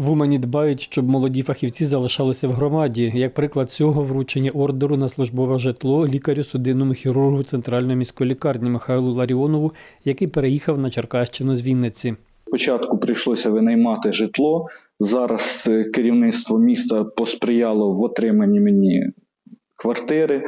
В Умані дбають, щоб молоді фахівці залишалися в громаді. Як приклад цього вручення ордеру на службове житло лікарю судинному хірургу центральної міської лікарні Михайлу Ларіонову, який переїхав на Черкащину з Вінниці. Спочатку прийшлося винаймати житло. Зараз е, керівництво міста посприяло в отриманні мені квартири.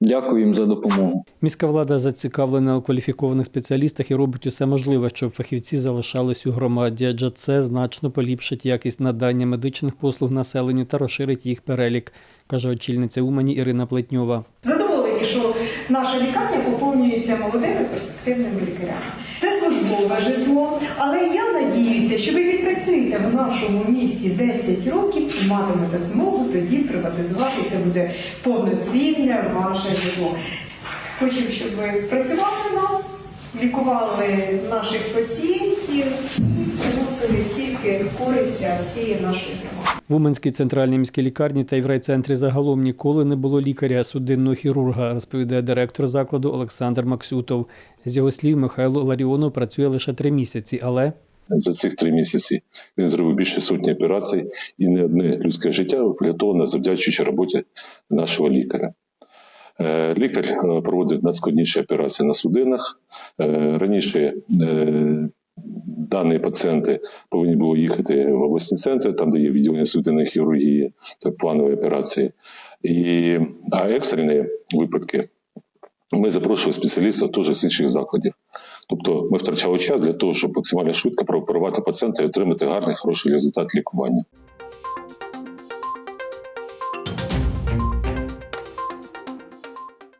Дякую їм за допомогу. Міська влада зацікавлена у кваліфікованих спеціалістах і робить усе можливе, щоб фахівці залишались у громаді, адже це значно поліпшить якість надання медичних послуг населенню та розширить їх перелік, каже очільниця Умані Ірина Плетньова. Задоволені, що наша лікарня поповнюється молодими перспективними лікарями. Це службове житло, але я надіюся, що ви відпрацюєте в нашому місті 10 років і матимете змогу тоді приватизувати. Це буде повноцінне ваше житло. Хочу, щоб ви працювали в нас, лікували наших пацієнтів приносили тільки користь для всієї нашої громади. В Уманській центральній міській лікарні та й в райцентрі загалом ніколи не було лікаря судинного хірурга, розповідає директор закладу Олександр Максютов. З його слів, Михайло Ларіонов працює лише три місяці, але За цих три місяці він зробив більше сотні операцій, і не одне людське життя врятоване завдячуючи роботі нашого лікаря. Е, Лікар е, проводить надскладніші операції на судинах. Е, Раніше дані пацієнти повинні були їхати в обласні центри, там де є відділення судинної хірургії, та планові операції. І, а екстрені випадки ми запрошували спеціалістів теж з інших закладів. Тобто ми втрачали час для того, щоб максимально швидко прооперувати пацієнта і отримати гарний хороший результат лікування.